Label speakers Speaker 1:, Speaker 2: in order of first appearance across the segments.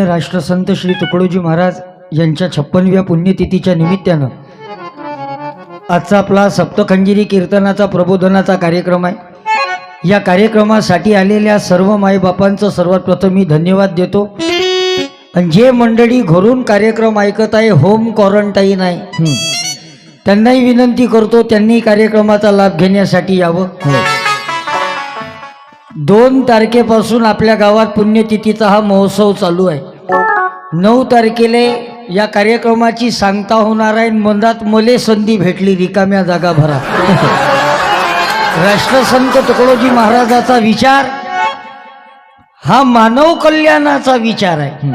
Speaker 1: पूजनीय राष्ट्रसंत श्री तुकडोजी महाराज यांच्या छप्पनव्या पुण्यतिथीच्या निमित्तानं आजचा आपला सप्तखंजिरी कीर्तनाचा प्रबोधनाचा कार्यक्रम आहे. या कार्यक्रमासाठी आलेल्या सर्व माईबापांचं सर्वात प्रथम मी धन्यवाद देतो. आणि जे मंडळी घरून कार्यक्रम ऐकत आहे होम क्वारंटाईन आहे त्यांनाही विनंती करतो त्यांनी कार्यक्रमाचा लाभ घेण्यासाठी यावं.
Speaker 2: हो.
Speaker 1: दोन तारखेपासून आपल्या गावात पुण्यतिथीचा हा महोत्सव चालू आहे. नऊ तारखेला या कार्यक्रमाची सांगता होणार आहे मंदात मले संधी भेटली रिकाम्या जागा भरा राष्ट्रसंत तुकडोजी महाराजाचा विचार हा मानव कल्याणाचा विचार आहे.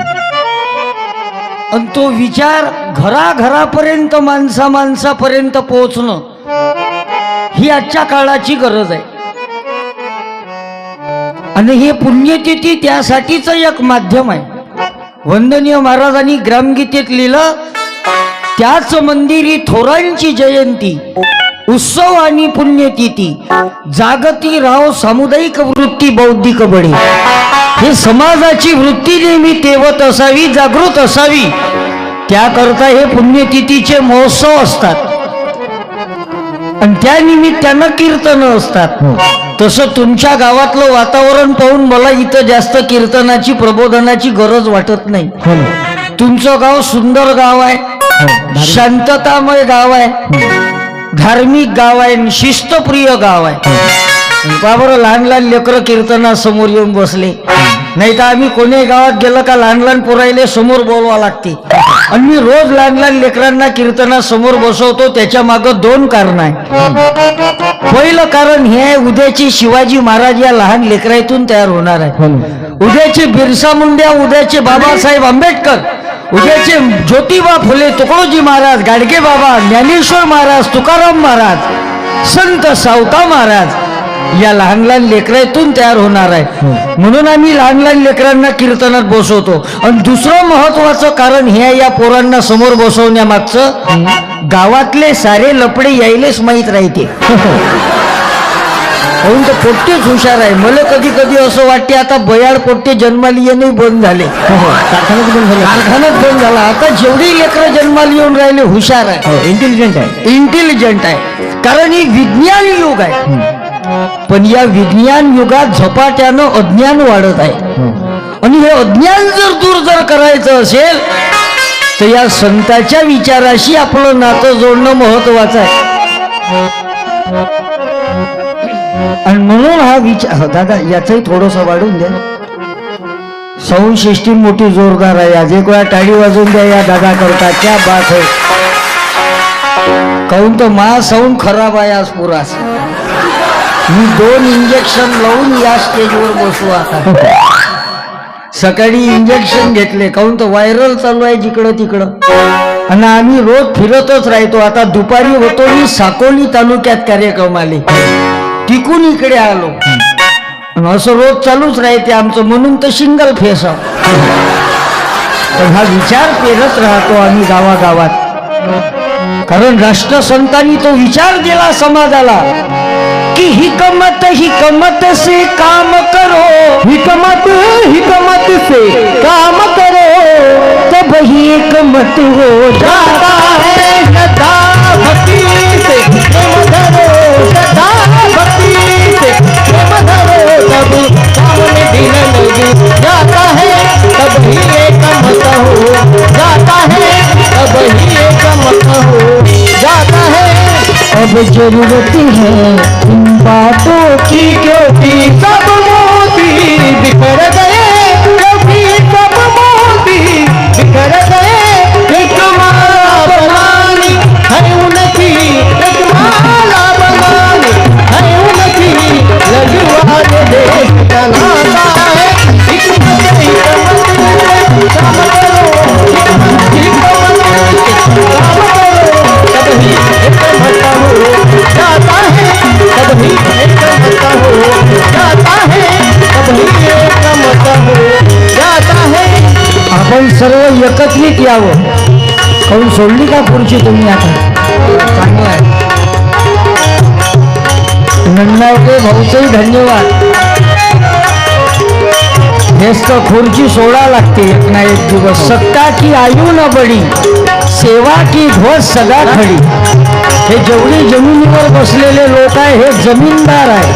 Speaker 1: आणि तो विचार घराघरापर्यंत माणसा माणसापर्यंत पोहोचणं ही आजच्या काळाची गरज आहे. आणि हे पुण्यतिथी त्यासाठीच एक माध्यम आहे. वंदनीय महाराजांनी ग्रामगीतेत लिहिलं त्याच मंदिरी थोरांची जयंती उत्सव आणि पुण्यतिथी जागती राव सामुदायिक वृत्ती बौद्धिक बळी. हे समाजाची वृत्ती नेहमी तेवत असावी जागृत असावी. त्याकरता हे पुण्यतिथीचे महोत्सव असतात. आणि त्या निमित्तानं असतात.
Speaker 2: मग
Speaker 1: तसं तुमच्या गावातलं वातावरण पाहून मला इथं जास्त कीर्तनाची प्रबोधनाची गरज वाटत नाही.
Speaker 2: हो.
Speaker 1: तुमचं गाव सुंदर गाव आहे.
Speaker 2: हो.
Speaker 1: शांततामय गाव आहे. धार्मिक गाव आहे शिस्तप्रिय गाव आहे. का बरं लहान लहान लेकरं कीर्तनासमोर येऊन बसले? नाही तर आम्ही कोणी गावात गेलं का लहान लहान पोरायले समोर बोलवा लागते? आणि मी रोज लहान लहान लेकरांना कीर्तनासमोर बसवतो त्याच्या मागं दोन कारण आहे पहिलं कारण हे आहे उद्याची शिवाजी महाराज या लहान लेकरातून तयार होणार आहे
Speaker 2: हो.
Speaker 1: उद्याचे बिरसा मुंड्या उद्याचे बाबासाहेब आंबेडकर उद्याचे ज्योतिबा फुले तुकडोजी महाराज गाडगे बाबा ज्ञानेश्वर महाराज तुकाराम महाराज संत सावता महाराज या लहान लहान लेकरातून तयार होणार आहे. म्हणून आम्ही लहान लहान लेकरांना कीर्तनात बसवतो. आणि दुसरं महत्वाचं कारण हे या पोरांना समोर बसवण्यामागचं. गावातले सारे लपडे यायलेच माहीत राहते. म्हणून तर पोट्टेच हुशार आहे. मला कधी कधी असं वाटते आता बयाड पोट्टे जन्माला येणंही बंद झाले.
Speaker 2: हो, हो. कारखान्यात पण झालं.
Speaker 1: कारखानाच बंद झाला. आता जेवढी लेकरं जन्माला येऊन राहिले हुशार आहे.
Speaker 2: हो, इंटेलिजंट आहे.
Speaker 1: इंटेलिजंट आहे. कारण ही विज्ञान युग आहे पण या विज्ञान युगात झपाट्यानं अज्ञान वाढत आहे.
Speaker 2: हो.
Speaker 1: आणि हे अज्ञान जर दूर जर करायचं असेल तर या संताच्या विचाराशी आपलं नातं जोडणं महत्वाचं आहे. आणि म्हणून हा विचार हो, दादा याचंही थोडस वाढून द्या. साऊंड सिस्टीम मोठी जोरदार आहे. आज एक वेळा टाळी वाजवून द्या या दादा करता क्या बात है. काहून तर मा साऊंड खराब आहे आज पुरास मी दोन इंजेक्शन लावून या स्टेजवर बसू आता. सकाळी इंजेक्शन घेतले. काहून तर व्हायरल चालू आहे जिकडं तिकडं. आणि आम्ही रोज फिरतच राहतो. आता दुपारी होतो मी साकोली तालुक्यात कार्यक्रम आले टिकून इकडे आलो. असं रोज चालूच राहते आमचं. म्हणून तर सिंगल फेस हा विचार पेरत राहतो आम्ही गावागावात. कारण राष्ट्रसंतांनी तो विचार दिला समाजाला की हिकमत हिकमत से काम करो. हिकमत हिकमत से काम करो. तब ही एकमत हो जाता है मुझे जरूरत है इन बातों की क्योंकि सब मोती बिखर गए। सोडली का पुढची तुम्ही आता? चांगलं आहे. भाऊचंही धन्यवाद. हेच तर खुर्ची सोडा लागते एक ना एक दिवस. सत्ता की आयु न बडी सेवा की ध्वज सदा खडी. हे जेवढे जमिनीवर बसलेले लोक आहे हे जमीनदार आहे.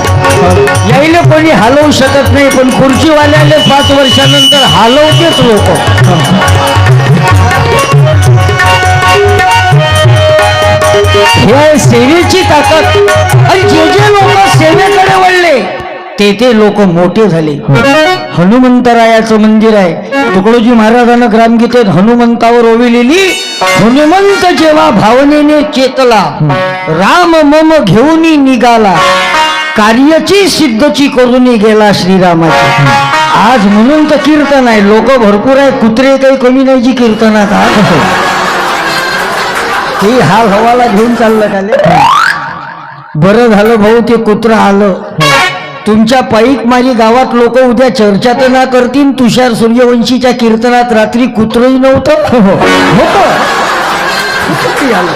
Speaker 1: यायला कोणी हलवू शकत नाही पण खुर्चीवाल्याले पाच वर्षानंतर हलवतेच लोक. हे सेवेची ताकद. आणि जे जे लोक सेवेकडे वळले ते ते लोक मोठे झाले. हनुमंतरायाचं मंदिर आहे. तुकडोजी महाराजांना ग्रामगीतेत हनुमंतावर ओविलेली हनुमंत जेव्हा भावनेने चेतला राम मम घेऊन निघाला कार्यची सिद्धची करून गेला श्रीरामाची. आज म्हणून तर कीर्तन आहे. लोक भरपूर आहे. कुत्रे काही कमी नाही जी कीर्तनात ते हा हवाला घेऊन चाललं त्याले बरं झालं भाऊ ते कुत्र आलं. तुमच्या पाईक मारी गावात लोक उद्या चर्चा तर ना करतील तुषार सूर्यवंशीच्या कीर्तनात रात्री कुत्रही नव्हतं. होतं किती आलं?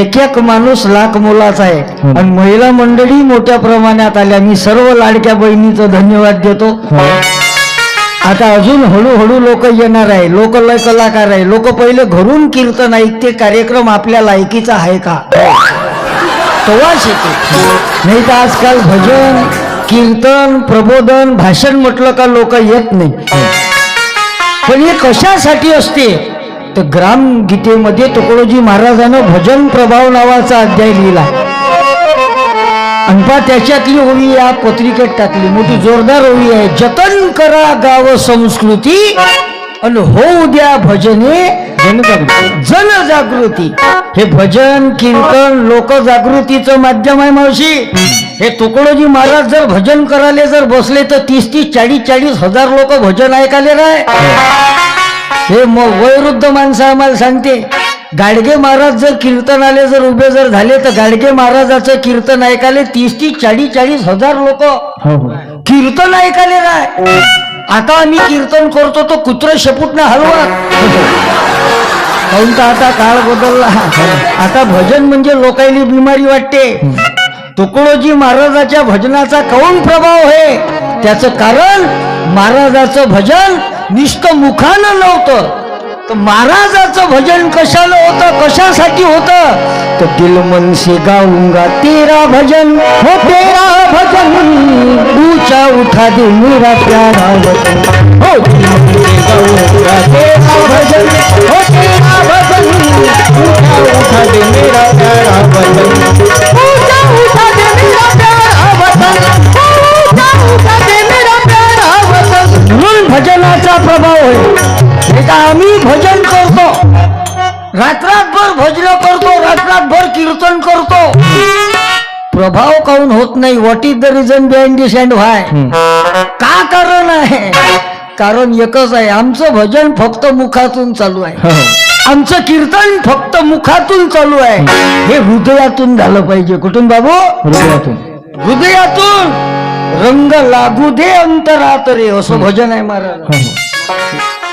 Speaker 1: एक एक माणूस लाख मोलाचा आहे. आणि महिला मंडळी मोठ्या प्रमाणात आल्या. मी सर्व लाडक्या बहिणीचं धन्यवाद देतो. आता अजून हळूहळू लोक येणार आहे. लोक लय कलाकार आहे. लोक पहिले घरून कीर्तन ऐकते कार्यक्रम आपल्या लायकीचा आहे का? तेव्हाच येते. नाही तर आजकाल भजन कीर्तन प्रबोधन भाषण म्हटलं का लोक येत नाही. पण हे कशासाठी असते? तर ग्राम गीतेमध्ये तुकडोजी महाराजानं भजन प्रभाव नावाचा अध्याय लिहिला. पा त्याच्यातली ओवी या पत्रिकेत टाकली मोठी जोरदार ओवी आहे. जतन करा गाव संस्कृती आणि होऊ द्या भजने जनजागृती. हे भजन कीर्तन लोकजागृतीचं माध्यम आहे मावशी. हे तुकडोजी महाराज जर भजन करायला जर बसले तर तीस तीस चाळीस चाळीस हजार लोक भजन ऐकायला राय. हे मग वयोवृद्ध माणसं आम्हाला सांगते. गाडगे महाराज जर कीर्तनाले जर उभे जर झाले तर गाडगे महाराजाचं कीर्तन ऐकायला तीस तीस चाळीस चाळीस हजार लोक.
Speaker 2: हो हो.
Speaker 1: कीर्तन ऐकायले राय आता आम्ही कीर्तन करतो तो कुत्र शेपूटनं हलवा. काहून तर आता काळ बदलला. आता भजन म्हणजे लोकायली बिमारी वाटते. तुकडोजी महाराजाच्या भजनाचा काऊन प्रभाव आहे त्याचं कारण महाराजाचं भजन नुसतं मुखानं नव्हतं. तर महाराजाचं भजन कशाला होतं? कशासाठी होतं? तर दिल मनसे गाऊंगा तेरा भजन. हो तेरा भजन. ऊंचा उठा दे मेरा प्यारा वतन हो गाऊंगा तेरा भजन. हो तेरा भजन. ऊंचा उठा दे प्रभाव काऊन होत नाही? What is the reason behind this and why का कारण आहे? कारण एकच आहे आमचं भजन फक्त मुखातून चालू आहे. आमचं कीर्तन फक्त मुखातून चालू आहे. हे हृदयातून झालं पाहिजे. कुठून बाबू?
Speaker 2: हृदयातून.
Speaker 1: हृदयातून. रंग लागू दे अंतरात रे असं भजन आहे महाराज.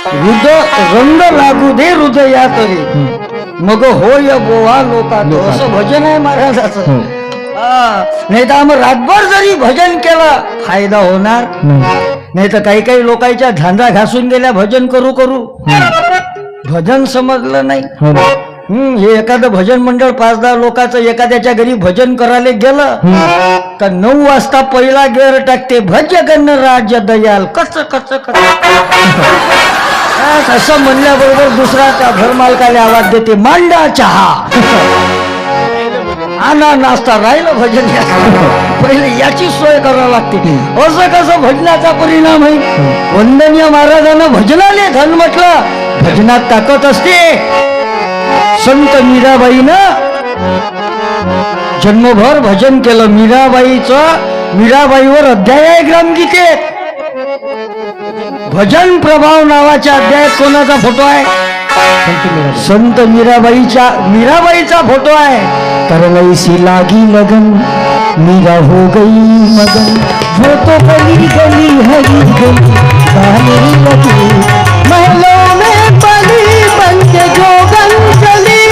Speaker 1: हृदय रंग लागू दे हृदयात रे मग होय बोवा लोकात असं भजन आहे महाराजाचं.
Speaker 2: हो.
Speaker 1: नाही तर आम्ही रातभर जरी भजन केलं फायदा होणार
Speaker 2: नाही.
Speaker 1: तर काही काही लोकांच्या धांदा घासून गेल्या भजन करू करू. भजन समजलं नाही.
Speaker 2: हो
Speaker 1: हे एखादं भजन मंडळ पाच दहा लोकांचं एखाद्याच्या घरी भजन करायला गेलं का नऊ वाजता पहिला गेअर टाकते भज गण राज दयाल. कच कच कच असं म्हणल्याबरोबर दुसरा त्या घरमालकाला आवाज देते मांडा चहा. आणा नाश्ता राहिलं भजन पहिले याची सोय करावी लागते. असं कसं भजनाचा परिणाम आहे वंदनीय महाराजांना भजनाले धन म्हटलं भजनात ताकद असते. संत मीराबाईनं जन्मभर भजन केलं. मीराबाईचं मीराबाईवर अध्याय आहे ग्रामगीतेत भजन प्रभाव नावाच्या अध्यायात कोणाचा फोटो आहे? संत मीराबाईच्या मीराबाईचा फोटो आहे. तर ऐसी लागी लगन, मीरा हो गई मगन। वो तो गली गली हरी गली गाने लगी। महलों में पली बन के जोगन चली,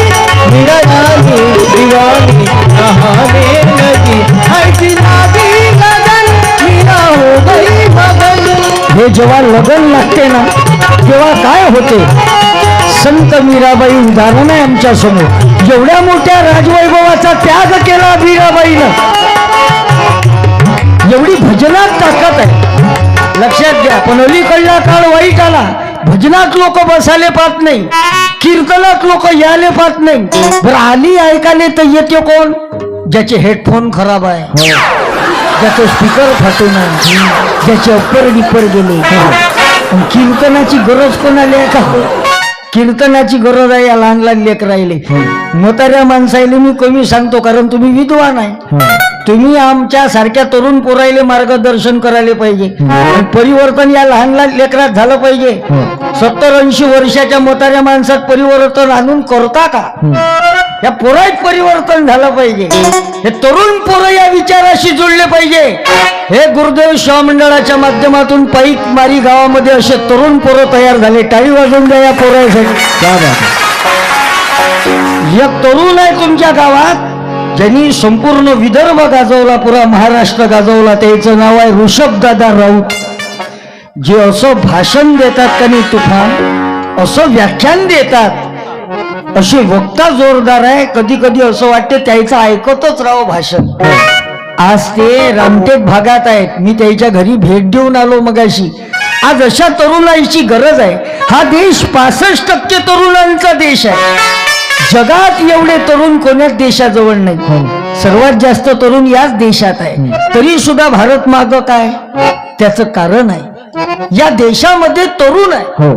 Speaker 1: मीरा जाने दीवानी नहाने लगी। ऐसी लागी लगन, मीरा हो गई मगन। जेव्हा लग्न लागते ना तेव्हा काय होते? संत मीराबाई उदाहरण आहे आमच्यासमोर. एवढ्या मोठ्या राजवैभवाचा त्याग केला मीराबाईनं एवढी भजनात ताकद आहे. लक्षात घ्या पण अलीकडला काळ वाईट आला. भजनात लोक बसायला पाहत नाही कीर्तनात लोक यायला पाहत नाही. बरं आली ऐकायला तर येते कोण? ज्याचे हेडफोन खराब आहे. ज्याचं स्पीकर फाटून आहे. ज्याचे अप्पर डिप्पर गेले कीर्तनाची गरज कोणाला आहे का? कीर्तनाची गरज आहे या लहान लहान लेकर राहिले. म्हाताऱ्या माणसाला मी कमी सांगतो कारण तुम्ही विद्वान आहे. तुम्ही आमच्या सारख्या तरुण पोरायले मार्गदर्शन करायला पाहिजे. आणि परिवर्तन या लहान लहान लेकरात झालं पाहिजे. सत्तर ऐंशी वर्षाच्या म्हाताऱ्या माणसात परिवर्तन आणून करता का? या पोरात परिवर्तन झालं पाहिजे. हे तरुण पोरं या विचाराशी जुळले पाहिजे. हे गुरुदेव शिवा मंडळाच्या माध्यमातून पाईक मारी गावामध्ये असे तरुण पोरं तयार झाले. टाळी वाजवून द्या या पोरासाठी.
Speaker 2: है
Speaker 1: एक तरुण आहे तुमच्या गावात. ज्यांनी संपूर्ण विदर्भ गाजवला पुरा महाराष्ट्र गाजवला त्याचं नाव आहे ऋषभदादा राऊत. जे असं भाषण देतात का नाही तुफान असं व्याख्यान देतात असे वक्ता जोरदार आहे. कधी कधी असं वाटते त्याचं ऐकतच राहो भाषण. आज ते रामटेक भागात आहेत. मी त्याच्या घरी भेट देऊन आलो मगाशी. आज अशा तरुणांची गरज आहे. हा देश पासष्ट टक्के तरुणांचा देश आहे. जगात एवढे तरुण कोण्याच देशाजवळ नाही सर्वात जास्त तरुण याच देशात आहे. तरी सुद्धा भारत माग काय? त्याचं कारण आहे. या देशामध्ये तरुण आहे.
Speaker 2: हो.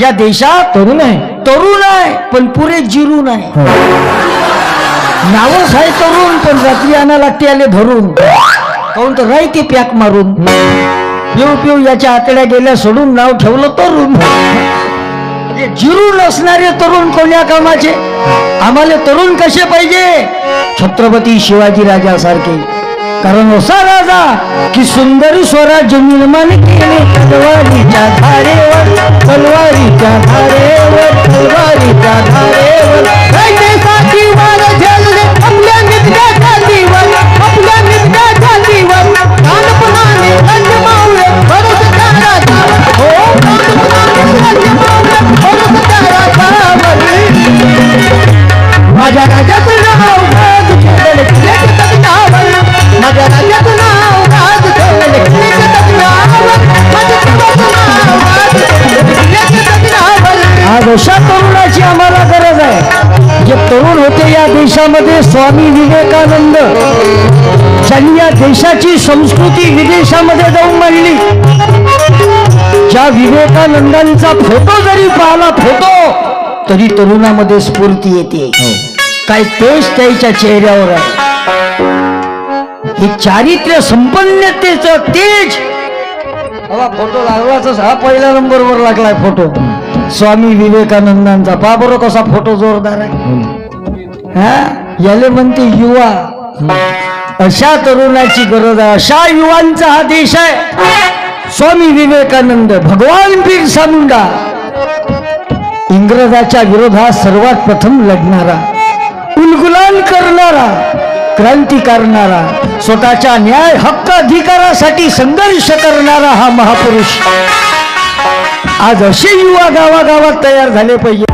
Speaker 1: या देशात
Speaker 2: तरुण आहे.
Speaker 1: तरुण आहे पण पुरे जिरून आहे.
Speaker 2: हो.
Speaker 1: नावच आहे तरुण पण रात्री आणा लागते आले धरून. काऊन तर राहते पॅक मारून. पिऊ पिऊ याच्या आतड्या गेल्या सोडून नाव ठेवलं तरुण. म्हणजे जिरून असणारे तरुण कोण्या कामाचे? आम्हाला तरुण कसे पाहिजे? छत्रपती शिवाजी राजा सारखे कारण असा राजा की सुंदर स्वराज्य निर्माण केले. तलवारीच्या धारेवर तलवारीच्या धारेवर तलवारीच्या धारेवर. अशा तरुणाची आम्हाला गरज आहे. जे तरुण होते या देशामध्ये स्वामी विवेकानंद ज्यांनी या देशाची संस्कृती विदेशामध्ये जाऊन मांडली. ज्या विवेकानंदांचा फोटो जरी पाहिला फोटो तरी तरुणामध्ये स्फूर्ती येते. काय तेज त्याच्या चेहऱ्यावर आहे. हे चारित्र्य संपन्नतेचं तेज. फोटो लागलाच हा पहिल्या नंबरवर लागलाय फोटो स्वामी विवेकानंदांचा. पा बरं कसा फोटो जोरदार आहे. हा? याले म्हणते युवा. अशा तरुणाची गरज आहे. अशा युवांचा हा देश आहे. स्वामी विवेकानंद भगवान बिरसा मुंडा इंग्रजाच्या विरोधात सर्वात प्रथम लढणारा उलगुलान करणारा क्रांती करणारा स्वतःच्या न्याय हक्क अधिकारासाठी संघर्ष करणारा हा महापुरुष. आज असे युवा गावागावात तयार झाले पाहिजे.